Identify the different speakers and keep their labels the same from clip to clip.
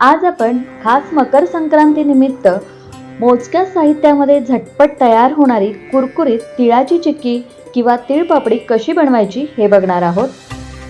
Speaker 1: आज आपण खास मकर संक्रांती निमित्त मोजक्या साहित्यामध्ये झटपट तयार होणारी कुरकुरीत तिळाची चिक्की किंवा तिळपापडी कशी बनवायची हे बघणार आहोत.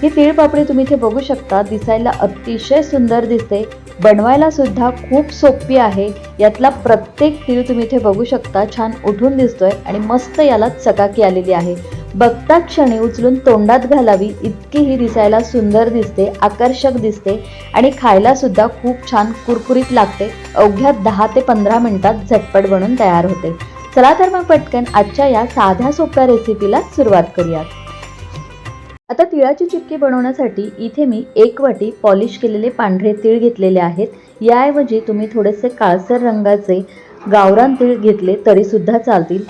Speaker 1: ही तिळपापडी तुम्ही इथे बघू शकता. दिसायला अतिशय सुंदर दिसते. बनवायला सुद्धा खूप सोपी आहे. यातला प्रत्येक तीळ तुम्ही इथे बघू शकता. छान उठून दिसतोय आणि मस्त याला चकाकी आलेली आहे. बघता क्षणी उचलून तोंडात घालावी इतकी ही दिसायला सुंदर दिसते आकर्षक दिसते आणि खायला सुद्धा खूप छान कुरकुरीत लागते. अवघ्या दहा ते पंधरा मिनिटात झटपट बनून तयार होते. चला तर मग पटकन आजच्या या साध्या सोप्या रेसिपीला सुरुवात करूयात. आता तिळाची चिक्की बनवण्यासाठी इथे मी एक वाटी पॉलिश केलेले पांढरे तीळ घेतलेले आहेत. याऐवजी तुम्ही थोडेसे काळसर रंगाचे गावरान तीळ घेतले तरी सुद्धा चालतील.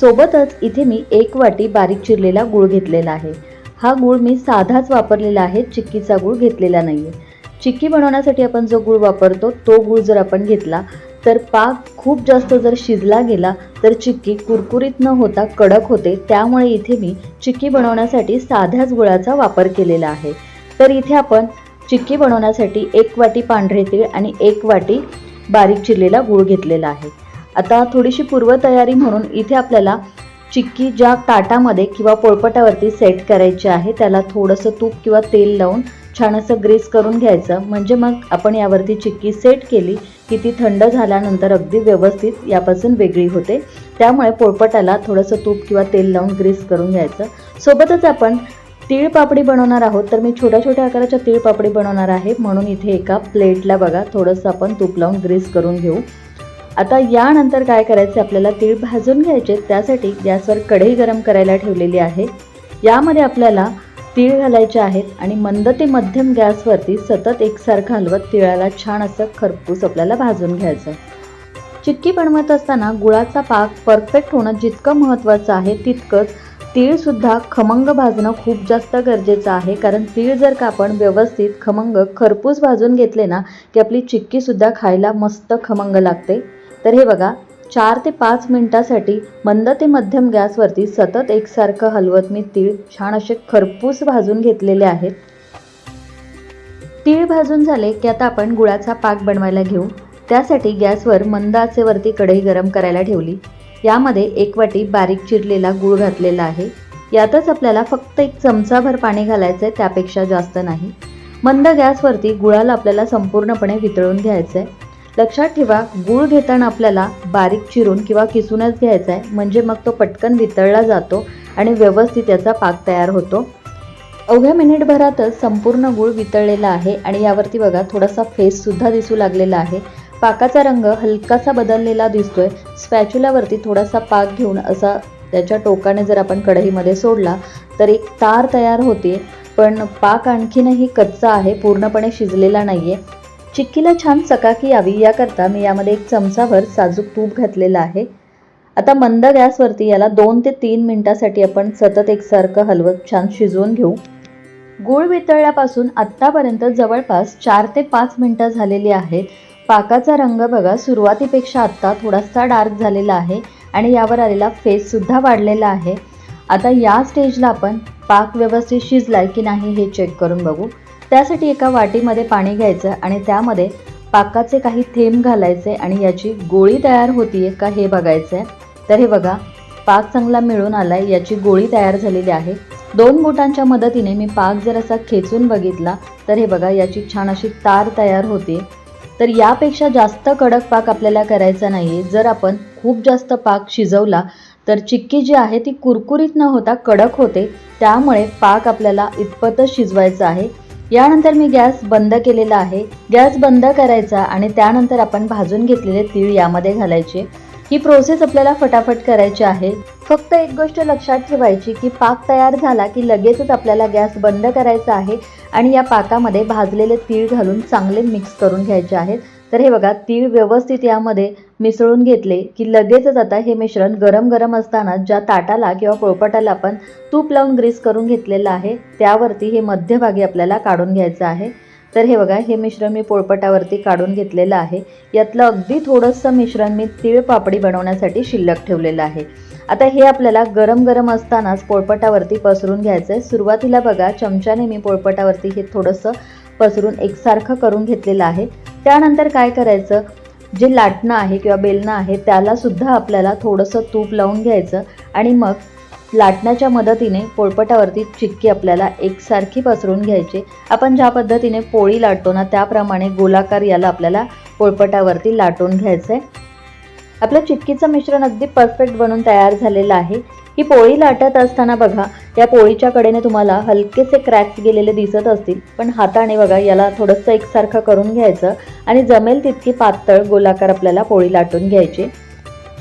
Speaker 1: सोबतच इथे मी एक वाटी बारीक चिरलेला गूळ घेतलेला आहे. हा गूळ मी साधाच वापरलेला आहे चिक्कीचा गूळ घेतलेला नाही आहे चिक्की बनवण्यासाठी आपण जो गूळ वापरतो तो गूळ जर आपण घेतला तर पाक खूप जास्त जर शिजला गेला तर चिक्की कुरकुरीत न होता कडक होते. त्यामुळे इथे मी चिक्की बनवण्यासाठी साध्याच गुळाचा वापर केलेला आहे. तर इथे आपण चिक्की बनवण्यासाठी एक वाटी पांढरे तीळ आणि एक वाटी बारीक चिरलेला गूळ घेतलेला आहे. आता थोडीशी पूर्वतयारी म्हणून इथे आपल्याला चिक्की ज्या ताटामध्ये किंवा पोळपटावरती सेट करायची आहे त्याला थोडंसं तूप किंवा तेल लावून छान असं ग्रीस करून घ्यायचं. म्हणजे मग आपण यावरती चिक्की सेट केली की ती थंड झाल्यानंतर अगदी व्यवस्थित यापासून वेगळी होते. त्यामुळे पोळपटाला थोडंसं तूप किंवा तेल लावून ग्रीस करून घ्यायचं. सोबतच आपण तीळ पापडी बनवणार आहोत. तर मी छोट्या छोट्या आकाराच्या तीळ पापडी बनवणार आहे. म्हणून इथे एका प्लेटला बघा थोडंसं आपण तूप लावून ग्रीस करून घेऊ. आता यानंतर काय करायचे आपल्याला तीळ भाजून घ्यायचे त्यासाठी गॅसवर कढई गरम करायला ठेवलेली आहे. यामध्ये आपल्याला तीळ घालायचे आहेत आणि मंद ते मध्यम गॅसवरती सतत एकसारखं हलवत तिळाला छान असं खरपूस आपल्याला भाजून घ्यायचं. चिक्की बनवत असताना गुळाचा पाक परफेक्ट होणं जितकं महत्त्वाचं आहे तितकंच तीळसुद्धा खमंग भाजणं खूप जास्त गरजेचं आहे. कारण तीळ जर का आपण व्यवस्थित खमंग खरपूस भाजून घेतले ना की आपली चिक्कीसुद्धा खायला मस्त खमंग लागते. तर हे बघा चार ते पाच मिनटासाठी मंद ते मध्यम गॅसवरती सतत एकसारखं हलवत मी तीळ छान असे खरपूस भाजून घेतलेले आहेत. तीळ भाजून झाले की आता आपण गुळाचा पाक बनवायला घेऊ. त्यासाठी गॅसवर मंद आचेवरती कढई गरम करायला ठेवली. यामध्ये एक वाटी बारीक चिरलेला गूळ घातलेला आहे. यातच आपल्याला फक्त एक चमचाभर पाणी घालायचं आहे त्यापेक्षा जास्त नाही. मंद गॅसवरती गुळाला आपल्याला संपूर्णपणे वितळून घ्यायचं आहे लक्षात ठेवा गूळ घेताना आपल्याला बारीक चिरून किंवा किसूनच घ्यायचा आहे म्हणजे मग तो पटकन वितळला जातो आणि व्यवस्थित याचा पाक तयार होतो. अवघ्या मिनिटभरातच संपूर्ण गूळ वितळलेला आहे आणि यावरती बघा थोडासा फेससुद्धा दिसू लागलेला आहे. पाकाचा रंग हलकासा बदललेला दिसतोय. स्पॅच्युलावरती थोडासा पाक घेऊन असा त्याच्या टोकाने जर आपण कढईमध्ये सोडला तर एक तार तयार होते. पण पाक आणखीनही कच्चा आहे पूर्णपणे शिजलेला नाही आहे चिक्कीला छान चकाकी यावी याकरता मी यामध्ये एक चमचाभर साजूक तूप घातलेलं आहे. आता मंद गॅसवरती याला दोन ते तीन मिनटासाठी आपण सतत एकसारखं हलवत छान शिजवून घेऊ. गूळ वितळल्यापासून आत्तापर्यंत जवळपास चार ते पाच मिनटं झालेली आहेत. पाकाचा रंग बघा सुरुवातीपेक्षा आत्ता थोडासा डार्क झालेला आहे आणि यावर आलेला फेससुद्धा वाढलेला आहे. आता या स्टेजला आपण पाक व्यवस्थित शिजलाय की नाही हे चेक करून बघू. त्यासाठी एका वाटीमध्ये पाणी घ्यायचं आणि त्यामध्ये पाकाचे काही थेंब घालायचे आणि याची गोळी तयार होतीये का हे बघायचं आहे तर हे बघा पाक चांगला मिळून आलाय याची गोळी तयार झालेली आहे. दोन बोटांच्या मदतीने मी पाक जर असा खेचून बघितला तर हे बघा याची छान अशी तार तयार होते तर यापेक्षा जास्त कडक पाक आपल्याला करायचा नाही जर आपण खूप जास्त पाक शिजवला तर चिक्की जी आहे ती कुरकुरीत न होता कडक होते. त्यामुळे पाक आपल्याला इतपतच शिजवायचा आहे. यानंतर मी गॅस बंद केलेला आहे. गॅस बंद करायचा आणि त्यानंतर आपण भाजून घेतलेले तीळ यामध्ये घालायचे. ही प्रोसेस आपल्याला फटाफट करायची आहे. फक्त एक गोष्ट लक्षात ठेवायची की पाक तयार झाला की लगेचच आपल्याला गॅस बंद करायचा आहे आणि या पाकामध्ये भाजलेले तीळ घालून चांगले मिक्स करून घ्यायचे आहेत. तर हे बघा तीळ व्यवस्थित यामध्ये मिसळून घेतले की लगेचच आता हे मिश्रण गरम गरम असताना ज्या ताटाला किंवा पोळपाटाला आपण तूप लावून ग्रीस करून घेतलेलं आहे त्यावरती हे मध्यभागी आपल्याला काढून घ्यायचं आहे. तर हे बघा हे मिश्रण मी पोळपटावरती काढून घेतलेलं आहे. यातलं अगदी थोडंसं मिश्रण मी तीळ पापडी बनवण्यासाठी शिल्लक ठेवलेलं आहे. आता हे आपल्याला गरम गरम असतानाच पोळपटावरती पसरून घ्यायचं आहे सुरुवातीला बघा चमच्याने मी पोळपटावरती हे थोडंसं पसरून एकसारखं करून घेतलेलं आहे. त्यानंतर काय करायचं? जे लाटणं आहे किंवा बेलणं आहे त्यालासुद्धा आपल्याला थोडंसं तूप लावून घ्यायचं आणि मग लाटण्याच्या मदतीने पोळपटावरती चिक्की आपल्याला एकसारखी पसरून घ्यायची. आपण ज्या पद्धतीने पोळी लाटतो ना त्याप्रमाणे गोलाकार याला आपल्याला पोळपटावरती लाटून घ्यायचं आहे आपलं चिक्कीचं मिश्रण अगदी परफेक्ट बनून तयार झालेलं आहे. ही पोळी लाटत असताना बघा या पोळीच्या कडेने तुम्हाला हलकेसे क्रॅक्स गेलेले दिसत असतील. पण हाताने बघा याला थोडंसं एकसारखं करून घ्यायचं आणि जमेल तितकी पातळ गोलाकार आपल्याला पोळी लाटून घ्यायची.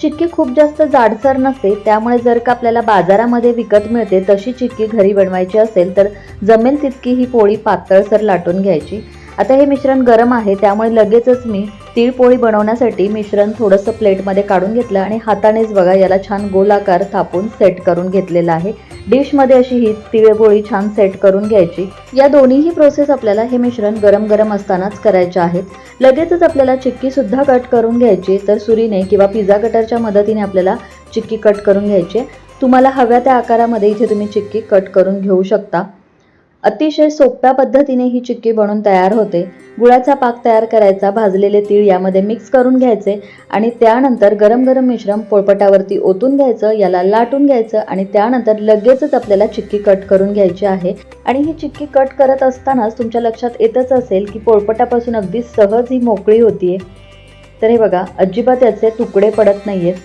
Speaker 1: चिक्की खूप जास्त जाडसर नसते त्यामुळे जर का आपल्याला बाजारामध्ये विकत मिळते तशी चिक्की घरी बनवायची असेल तर जमेल तितकी ही पोळी पातळसर लाटून घ्यायची. आता हे मिश्रण गरम आहे त्यामुळे लगेचच मी तिळपोळी बनवण्यासाठी मिश्रण थोडंसं प्लेटमध्ये काढून घेतलं आणि हातानेच बघा याला छान गोलाकार थापून सेट करून घेतलेला आहे. डिशमध्ये अशी ही तिळपोळी छान सेट करून घ्यायची. या दोन्हीही प्रोसेस आपल्याला हे मिश्रण गरम गरम असतानाच करायचे आहेत. लगेचच आपल्याला चिक्कीसुद्धा कट करून घ्यायची तर सुरीने किंवा पिझ्झा कटरच्या मदतीने आपल्याला चिक्की कट करून घ्यायची आहे. तुम्हाला हव्या त्या आकारामध्ये इथे तुम्ही चिक्की कट करून घेऊ शकता. अतिशय सोप्या पद्धतीने ही चिक्की बनून तयार होते. गुळाचा पाक तयार करायचा भाजलेले तीळ यामध्ये मिक्स करून घ्यायचे आणि त्यानंतर गरम गरम मिश्रण पोळपटावरती ओतून घ्यायचं याला लाटून घ्यायचं आणि त्यानंतर लगेचच आपल्याला चिक्की कट करून घ्यायची आहे. आणि ही चिक्की कट करत असतानाच तुमच्या लक्षात येतच असेल की पोळपटापासून अगदी सहज ही मोकळी होतीये. तर हे बघा अजिबात याचे तुकडे पडत नाहीयेत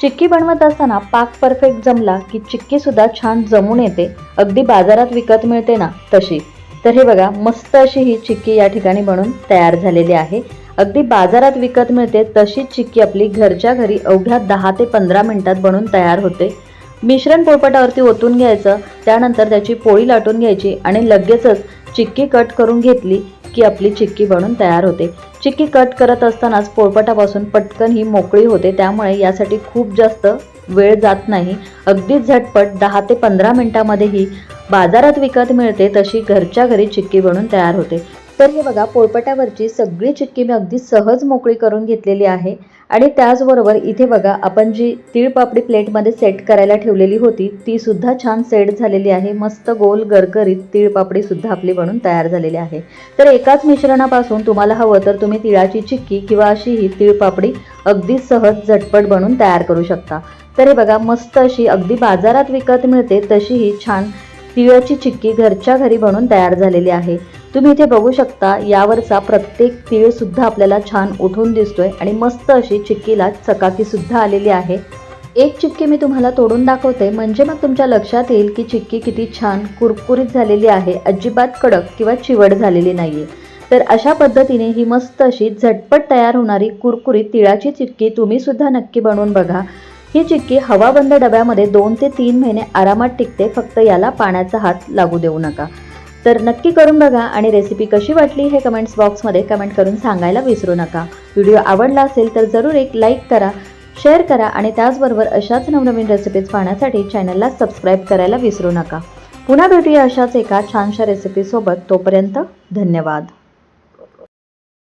Speaker 1: चिक्की बनवत असताना पाक परफेक्ट जमला की चिक्की सुद्धा छान जमून येते. अगदी बाजारात विकत मिळते ना तशी. तर हे बघा मस्त अशी ही चिक्की या ठिकाणी बनून तयार झालेली आहे. अगदी बाजारात विकत मिळते तशीच चिक्की आपली घरच्या घरी अवघ्या दहा ते पंधरा मिनिटात बनून तयार होते. मिश्रण पोळपटावरती ओतून घ्यायचं त्यानंतर त्याची पोळी लाटून घ्यायची आणि लगेचच चिक्की कट करून घेतली. की आपली चिक्की बनून तयार होते. चिक्की कट करत असतानाच पोळपटापासून पटकन ही मोकळी होते. त्यामुळे यासाठी खूप जास्त वेळ जात नाही. अगदी झटपट दहा ते पंधरा मिनिटामध्ये ही बाजारात विकत मिळते तशी घरच्या घरी चिक्की बनून तयार होते. तर हे बघा पोळपटावरची सगळी चिक्की मी अगदी सहज मोकळी करून घेतलेली आहे. आणि त्याचबरोबर इथे बघा आपण जी तीळ पापडी प्लेटमध्ये सेट करायला ठेवलेली होती ती सुद्धा छान सेट झालेली आहे. मस्त गोल गरगरीत तीळ पापडी सुद्धा आपली बनून तयार झालेली आहे. तर एकाच मिश्रणापासून तुम्हाला हवं तर तुम्ही तिळाची चिक्की किंवा अशी ही तीळ पापडी अगदी सहज झटपट बनवून तयार करू शकता. तर हे बघा मस्त अशी अगदी बाजारात विकत मिळते तशी ही छान तिळाची चिक्की घरच्या घरी बनून तयार झालेली आहे. तुम्ही इथे बघू शकता यावरचा प्रत्येक तीळ सुद्धा आपल्याला छान उठून दिसतोय आणि मस्त अशी चिक्कीला चकाकी सुद्धा आलेली आहे. एक चिक्की मी तुम्हाला तोडून दाखवते म्हणजे मग तुमच्या लक्षात येईल की चिक्की किती छान कुरकुरीत झालेली आहे अजिबात कडक किंवा चिवड झालेली नाहीये. तर अशा पद्धतीने ही मस्त अशी झटपट तयार होणारी कुरकुरीत तिळाची चिक्की तुम्ही सुद्धा नक्की बनवून बघा. ही चिक्की हवाबंद डब्यामध्ये दोन ते तीन महिने आरामात टिकते फक्त याला पाण्याचा हात लागू देऊ नका. तर नक्की करून बघा आणि रेसिपी कशी वाटली हे कमेंट्स बॉक्समध्ये कमेंट करून सांगायला विसरू नका. व्हिडिओ आवडला असेल तर जरूर एक लाईक करा शेअर करा आणि त्याचबरोबर अशाच नवनवीन रेसिपीज पाहण्यासाठी चॅनलला सबस्क्राईब करायला विसरू नका. पुन्हा भेटूया अशाच एका छानशा रेसिपीसोबत तोपर्यंत धन्यवाद.